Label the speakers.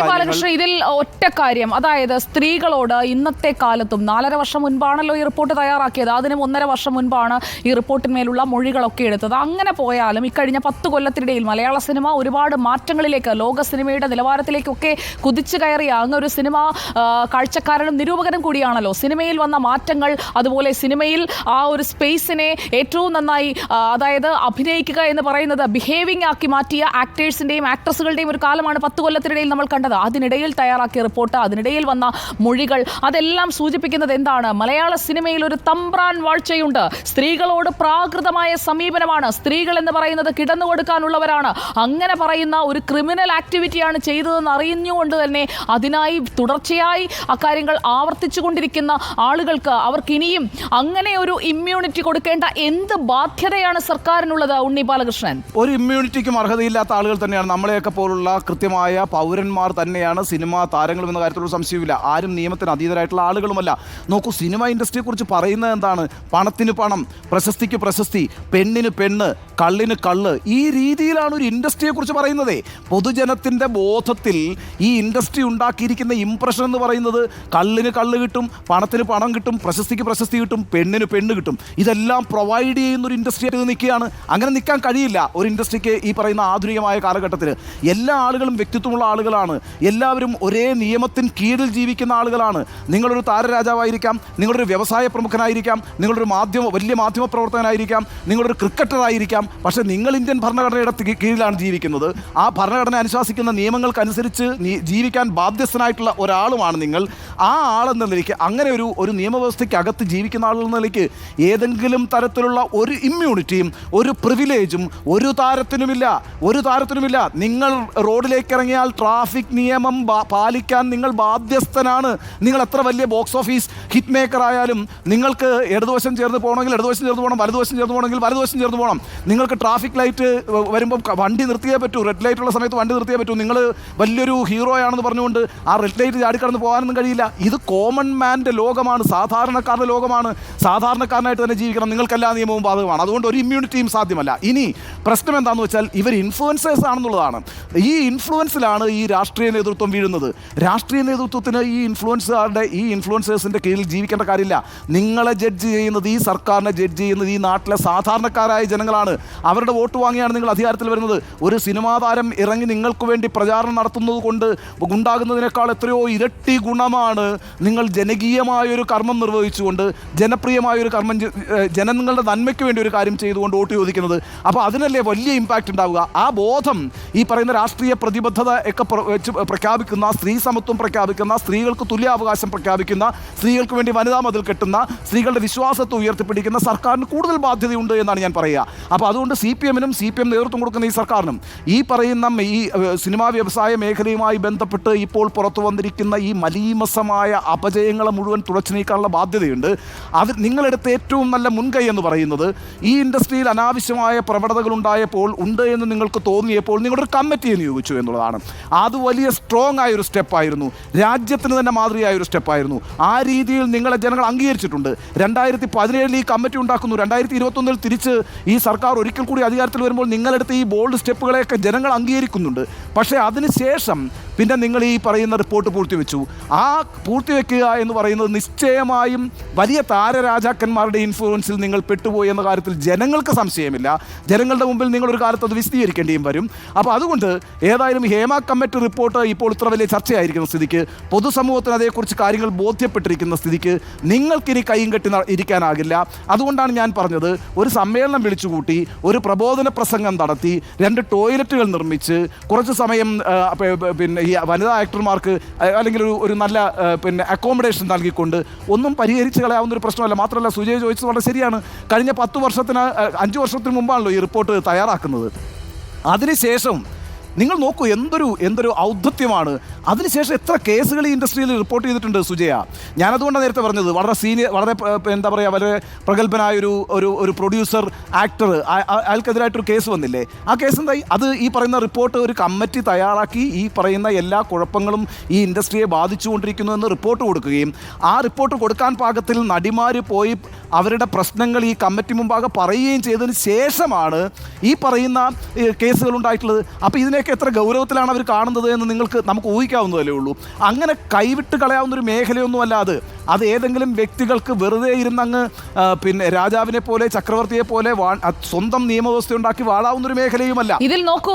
Speaker 1: കാര്യങ്ങൾ
Speaker 2: ബാലകൃഷ്ണൻ ഇതിൽ ഒറ്റ കാര്യം. അതായത് സ്ത്രീകളോട് ഇന്നത്തെ കാലത്തും നാലര വർഷം മുൻപാണല്ലോ ഈ റിപ്പോർട്ട് തയ്യാറാക്കിയത്. അതിന് ഒന്നര വർഷം മുൻപാണ് ഈ റിപ്പോർട്ടിന്മേലുള്ള മൊഴികളൊക്കെ എടുത്തത്. അങ്ങനെ പോയാലും ഇക്കഴിഞ്ഞ പത്ത് കൊല്ലത്തിനിടയിൽ മലയാള സിനിമ ഒരുപാട് മാറ്റങ്ങളിലേക്ക് ലോക സിനിമയുടെ നിലവാരത്തിലേക്കൊക്കെ കുതിച്ചു കയറിയ അങ്ങ് ഒരു സിനിമ കാഴ്ചക്കാരനും നിരൂപകനും കൂടിയാണല്ലോ. സിനിമയിൽ വന്ന മാറ്റങ്ങൾ അതുപോലെ സിനിമയിൽ ആ ഒരു സ്പേസിനെ ഏറ്റവും നന്നായി അതായത് അഭിനയിക്കുക എന്ന് പറയുന്നത് ബിഹേവിംഗ് ആക്കി മാറ്റിയ ആക്ടേഴ്സിന്റെയും ആക്ട്രസുകളുടെയും ഒരു കാലമാണ് പത്ത് കൊല്ലത്തിനിടയിൽ നമ്മൾ കണ്ടത്. അതിനിടയിൽ തയ്യാറാക്കിയ റിപ്പോർട്ട് അതിനിടയിൽ വന്ന മൊഴികൾ അതെല്ലാം സൂചിപ്പിക്കുന്നത് എന്താണ്? മലയാള സിനിമയിൽ ഒരു തമ്പ്രാൻ വാഴ്ചയുണ്ട്. സ്ത്രീകളോട് പ്രാകൃതമായ സമീപനമാണ്. സ്ത്രീകൾ എന്ന് പറയുന്നത് കിടന്നു കൊടുക്കാനുള്ളവരാണ്. അങ്ങനെ പറയുന്ന ഒരു ക്രിമിനൽ ആക്ടിവിറ്റിയാണ് ചെയ്തതെന്ന് അറിഞ്ഞുകൊണ്ട് തന്നെ അതിനായി തുടർച്ചയായി അക്കാര്യങ്ങൾ ആവർത്തിച്ചു കൊണ്ടിരിക്കുന്ന ആളുകൾക്ക് അവർക്ക് ഇനിയും അങ്ങനെ ഒരു ഇമ്മ്യൂണിറ്റി കൊടുക്കേണ്ട എന്ത് ബാധ്യതയാണ് സർക്കാരിനുള്ളത് ഉണ്ണി ബാലകൃഷ്ണൻ?
Speaker 1: ഒരു ഇമ്മ്യൂണിറ്റിക്കും അർഹതയില്ലാത്ത ആളുകൾ തന്നെയാണ് നമ്മളെയൊക്കെ പോലുള്ള കൃത്യമായ പൗരന്മാർ തന്നെയാണ് സിനിമാ താരങ്ങളും എന്ന കാര്യത്തിലുള്ള സംശയമില്ല ആരും നിയമത്തിന് അതീതരായിട്ടുള്ള ആളുകളുമല്ല. നോക്കൂ സിനിമ ഇൻഡസ്ട്രിയെ കുറിച്ച് പറയുന്നത് എന്താണ്? പണത്തിന് പണം പ്രശസ്തിക്ക് പ്രശസ്തി പെണ്ണിന് പെണ്ണ് കള്ളിന് കള്ള്. ഈ രീതിയിലാണ് ഒരു ഇൻഡസ്ട്രിയെ കുറിച്ച് പറയുന്നത്. പൊതുജനത്തിന്റെ ബോധത്തിൽ ഈ ഇൻഡസ്ട്രി ഉണ്ടാക്കിയിരിക്കുന്ന ഇംപ്രഷൻ എന്ന് പറയുന്നത് കള്ളിന് കള്ള് കിട്ടും പണത്തിന് പണം കിട്ടും പ്രശസ്തിക്ക് പ്രശസ്തി കിട്ടും പെണ്ണിന് പെണ്ണ് കിട്ടും. ഇതെല്ലാം പ്രൊവൈഡ് ചെയ്യുന്ന ഒരു ഇൻഡസ്ട്രി ആയിട്ട് നിൽക്കുകയാണ്. അങ്ങനെ നിൽക്കാൻ കഴിയില്ല ഒരു ഇൻഡസ്ട്രിക്ക് ഈ പറയുന്ന ആധുനികമായ കാലഘട്ടത്തിൽ എല്ലാ ആളുകളും വ്യക്തിത്വമുള്ള ആളുകളാണ്. എല്ലാവരും ഒരേ നിയമത്തിന് കീഴിൽ ജീവിക്കുന്ന ആളുകളാണ്. നിങ്ങളൊരു താരരാജാവായിരിക്കാം നിങ്ങളൊരു വ്യവസായ പ്രമുഖനായിരിക്കാം നിങ്ങളൊരു മാധ്യമ വലിയ മാധ്യമ പ്രവർത്തകനായിരിക്കാം നിങ്ങളൊരു ക്രിക്കറ്ററായിരിക്കാം. പക്ഷേ നിങ്ങൾ ഇന്ത്യൻ ഭരണഘടനയുടെ കീഴിലാണ് ജീവിക്കുന്നത്. ആ ഭരണഘടന അനുശാസിക്കുന്ന നിയമങ്ങൾക്കനുസരിച്ച് ജീവിക്കാൻ ബാധ്യസ്ഥനായിട്ടുള്ള ഒരാളുമാണ് നിങ്ങൾ. ആ ആളെന്ന നിലയ്ക്ക് അങ്ങനെ ഒരു ഒരു നിയമവ്യവസ്ഥയ്ക്കകത്ത് ജീവിക്കുന്ന ആളെന്ന നിലയ്ക്ക് ഏതെങ്കിലും തരത്തിലുള്ള ഒരു ഇമ്മ്യൂണിറ്റിയും ഒരു പ്രിവിലേജും ഒരു താരത്തിനുമില്ല. ഒരു താരത്തിനുമില്ല. നിങ്ങൾ റോഡിലേക്ക് ഇറങ്ങിയാൽ ട്രാഫിക് നിയമം പാലിക്കാൻ നിങ്ങൾ ബാധ്യസ്ഥനാണ്. നിങ്ങൾ എത്ര വലിയ ബോക്സ് ഓഫീസ് ഹിറ്റ് മേക്കർ ആയാലും നിങ്ങൾക്ക് ഇടതുവശം ചേർന്ന് പോകണമെങ്കിൽ ഇടതുവശം ചേർന്ന് പോകണം വലതുവശം ചേർന്ന് പോകണമെങ്കിൽ വലതുവശം ചേർന്ന് പോകണം. നിങ്ങൾക്ക് ട്രാഫിക് ലൈറ്റ് വരുമ്പോൾ വണ്ടി നിർത്തിയേ പറ്റൂ. റെഡ് ലൈറ്റ് ഉള്ള സമയത്ത് വണ്ടി നിർത്തിയേ പറ്റൂ. നിങ്ങൾ വലിയൊരു ഹീറോ ആണെന്ന് പറഞ്ഞുകൊണ്ട് ആ റെഡ് ലൈറ്റ് ചാടിക്കടന്ന് പോകാനൊന്നും കഴിയില്ല. ഇത് കോമൺ മാന്റെ ലോകമാണ്. സാധാരണക്കാരുടെ ലോകമാണ്. സാധാരണക്കാരനായിട്ട് തന്നെ ജീവിക്കണം. നിങ്ങൾക്കെല്ലാ നിയമവും ബാധകമാണ്. അതുകൊണ്ട് ഒരു ഇമ്മ്യൂണിറ്റിയും സാധ്യമല്ല. ഇനി പ്രശ്നം എന്താണെന്ന് വെച്ചാൽ ഇവർ ഇൻഫ്ലുവൻസേഴ്സ് ആണെന്നുള്ളതാണ്. ഈ ഇൻഫ്ലുവൻസിലാണ് ഈ രാഷ്ട്രീയ നേതൃത്വം വീഴുന്നത്. രാഷ്ട്രീയ നേതൃത്വത്തിന് ഈ ഇൻഫ്ലുവൻസുകാരുടെ ഈ ഇൻഫ്ലുവൻസേഴ്സിന്റെ കീഴിൽ ജീവിക്കേണ്ട കാര്യമില്ല. നിങ്ങളെ ജഡ്ജ് ചെയ്യുന്നത് ഈ സർക്കാരിനെ ജഡ്ജ് ചെയ്യുന്നത് ഈ നാട്ടിലെ സാധാരണക്കാരായ ജനങ്ങളാണ്. അവരുടെ വോട്ട് വാങ്ങിയാണ് നിങ്ങൾ അധികാരത്തിൽ വരുന്നത്. ഒരു സിനിമാ താരം ഇറങ്ങി നിങ്ങൾക്ക് വേണ്ടി പ്രചാരണം നടത്തുന്നത് കൊണ്ട് ഉണ്ടാകുന്നതിനേക്കാൾ എത്രയോ ഇരട്ടി ഗുണമാണ് നിങ്ങൾ ജനകീയമായൊരു കർമ്മം നിർവഹിച്ചുകൊണ്ട് ജനപ്രിയമായൊരു കർമ്മം ജനങ്ങളുടെ നന്മയ്ക്ക് വേണ്ടി ഒരു കാര്യം ചെയ്തുകൊണ്ട് വോട്ട് ചോദിക്കുന്നത്. അപ്പോൾ അതിനല്ലേ വലിയ ഇമ്പാക്റ്റ് ഉണ്ടാവുക? ആ ബോധം ഈ പറയുന്ന രാഷ്ട്രീയ പ്രതിബദ്ധത ഒക്കെ പ്ര- പ്രഖ്യാപിക്കുന്ന സ്ത്രീ സമത്വം പ്രഖ്യാപിക്കുന്ന സ്ത്രീകൾക്ക് തുല്യാവകാശം പ്രഖ്യാപിക്കുന്ന സ്ത്രീകൾക്ക് വേണ്ടി വനിതാ മതിൽ കെട്ടുന്ന സ്ത്രീകളുടെ വിശ്വാസത്തെ ഉയർത്തിപ്പിടിക്കുന്ന സർക്കാരിന് കൂടുതൽ ബാധ്യതയുണ്ട് എന്നാണ് ഞാൻ പറയുക. അപ്പോൾ അതുകൊണ്ട് സി പി എമ്മിനും സി പി എം നേതൃത്വം കൊടുക്കുന്ന ഈ സർക്കാരിനും ഈ പറയുന്ന ഈ സിനിമാ വ്യവസായ മേഖലയുമായി ബന്ധപ്പെട്ട് ഇപ്പോൾ പുറത്തു വന്നിരിക്കുന്ന ഈ മലീമസമായ അപജയങ്ങളെ മുഴുവൻ തുടച്ചു നീക്കാനുള്ള ബാധ്യതയുണ്ട്. അത് നിങ്ങളെടുത്ത ഏറ്റവും നല്ല മുൻകൈ എന്ന് പറയുന്നത് ഈ ഇൻഡസ്ട്രിയിൽ അനാവശ്യമായ പ്രവണതകൾ ഉണ്ടായപ്പോൾ ഉണ്ട് എന്ന് നിങ്ങൾക്ക് തോന്നിയപ്പോൾ നിങ്ങളൊരു കമ്മിറ്റിയെ നിയോഗിച്ചു എന്നുള്ളതാണ്. അത് വലിയ സ്ട്രോങ് ആയൊരു സ്റ്റെപ്പായിരുന്നു രാജ്യത്തിന് തന്നെ മാതൃകയായ ഒരു സ്റ്റെപ്പായിരുന്നു ആ രീതിയിൽ നിങ്ങളെ ജനങ്ങൾ അംഗീകരിച്ചിട്ടുണ്ട്. രണ്ടായിരത്തി പതിനേഴിൽ ഈ കമ്മിറ്റി ഉണ്ടാക്കുന്നു. രണ്ടായിരത്തി ഇരുപത്തൊന്നിൽ തിരിച്ച് ഈ സർക്കാർ ഒരിക്കൽ കൂടി അധികാരത്തിൽ വരുമ്പോൾ നിങ്ങളെടുത്ത് ഈ ബോൾഡ് സ്റ്റെപ്പുകളെയൊക്കെ ജനങ്ങൾ അംഗീകരിക്കുന്നുണ്ട്. പക്ഷേ അതിനുശേഷം പിന്നെ നിങ്ങൾ ഈ പറയുന്ന റിപ്പോർട്ട് പൂർത്തിവെച്ചു. ആ പൂർത്തിവെക്കുക എന്ന് പറയുന്നത് നിശ്ചയമായും വലിയ താരരാജാക്കന്മാരുടെ ഇൻഫ്ലുവൻസിൽ നിങ്ങൾ പെട്ടുപോയി എന്ന കാര്യത്തിൽ ജനങ്ങൾക്ക് സംശയമില്ല. ജനങ്ങളുടെ മുമ്പിൽ നിങ്ങളൊരു കാലത്ത് അത് വിശദീകരിക്കേണ്ടിയും വരും. അപ്പോൾ അതുകൊണ്ട് ഏതായാലും ഹേമ കമ്മിറ്റി റിപ്പോർട്ട് ഇപ്പോൾ ഇത്ര വലിയ ചർച്ചയായിരിക്കുന്ന സ്ഥിതിക്ക് പൊതുസമൂഹത്തിന് അതേക്കുറിച്ച് കാര്യങ്ങൾ ബോധ്യപ്പെട്ടിരിക്കുന്ന സ്ഥിതിക്ക് നിങ്ങൾക്കിനി കൈയും കെട്ടി ഇരിക്കാനാകില്ല. അതുകൊണ്ടാണ് ഞാൻ പറഞ്ഞത് ഒരു സമ്മേളനം വിളിച്ചുകൂട്ടി ഒരു പ്രബോധന പ്രസംഗം നടത്തി രണ്ട് ടോയ്ലറ്റുകൾ നിർമ്മിച്ച് കുറച്ച് സമയം ആ, പ- പ- പിന്നെ ഈ വനിതാ ആക്ടർമാർക്ക് അല്ലെങ്കിൽ ഒരു ഒരു നല്ല പിന്നെ അക്കോമഡേഷൻ നൽകിക്കൊണ്ട് ഒന്നും പരിഹരിച്ച് കളയാവുന്ന ഒരു പ്രശ്നമല്ല. മാത്രമല്ല സുജയ് ചോദിച്ചത് വളരെ ശരിയാണ്. കഴിഞ്ഞ പത്ത് വർഷത്തിന് അഞ്ച് വർഷത്തിന് മുമ്പാണല്ലോ ഈ റിപ്പോർട്ട് തയ്യാറാക്കുന്നത്. അതിനുശേഷം നിങ്ങൾ നോക്കൂ എന്തൊരു എന്തൊരു ഔദ്ധത്യമാണ്. അതിനുശേഷം എത്ര കേസുകൾ ഈ ഇൻഡസ്ട്രിയിൽ റിപ്പോർട്ട് ചെയ്തിട്ടുണ്ട് സുജയ? ഞാനതുകൊണ്ടാണ് നേരത്തെ പറഞ്ഞത് വളരെ സീനിയർ വളരെ എന്താ പറയുക വളരെ പ്രഗത്ഭനായ ഒരു ഒരു ഒരു പ്രൊഡ്യൂസർ ആക്ടർ അയാൾക്കെതിരായിട്ടൊരു കേസ് വന്നില്ലേ? ആ കേസ് എന്തായി അത് ഈ പറയുന്ന റിപ്പോർട്ട് ഒരു കമ്മിറ്റി തയ്യാറാക്കി ഈ പറയുന്ന എല്ലാ കുഴപ്പങ്ങളും ഈ ഇൻഡസ്ട്രിയെ ബാധിച്ചുകൊണ്ടിരിക്കുന്നു എന്ന് റിപ്പോർട്ട് കൊടുക്കുകയും ആ റിപ്പോർട്ട് കൊടുക്കാൻ പാകത്തിൽ നടിമാർ പോയി അവരുടെ പ്രശ്നങ്ങൾ ഈ കമ്മിറ്റി മുമ്പാകെ പറയുകയും ചെയ്തതിന് ശേഷമാണ് ഈ പറയുന്ന കേസുകൾ ഉണ്ടായിട്ടുള്ളത്. അപ്പോൾ ഇതിനെയൊക്കെ എത്ര ഗൗരവത്തിലാണ് അവർ കാണുന്നത് എന്ന് നിങ്ങൾക്ക് നമുക്ക് ഊഹിക്കാവുന്നതല്ലേ ഉള്ളൂ. അങ്ങനെ കൈവിട്ട് കളയാവുന്ന ഒരു മേഖലയൊന്നുമല്ല അത്. അത് ഏതെങ്കിലും വ്യക്തികൾക്ക് വെറുതെ ഇരുന്നങ്ങ് പിന്നെ രാജാവിനെ പോലെ ചക്രവർത്തിയെ പോലെ സ്വന്തം നിയമവ്യവസ്ഥ ഉണ്ടാക്കി വാഴാവുന്ന ഒരു മേഖലയുമല്ല.
Speaker 2: ഇതിൽ നോക്കൂ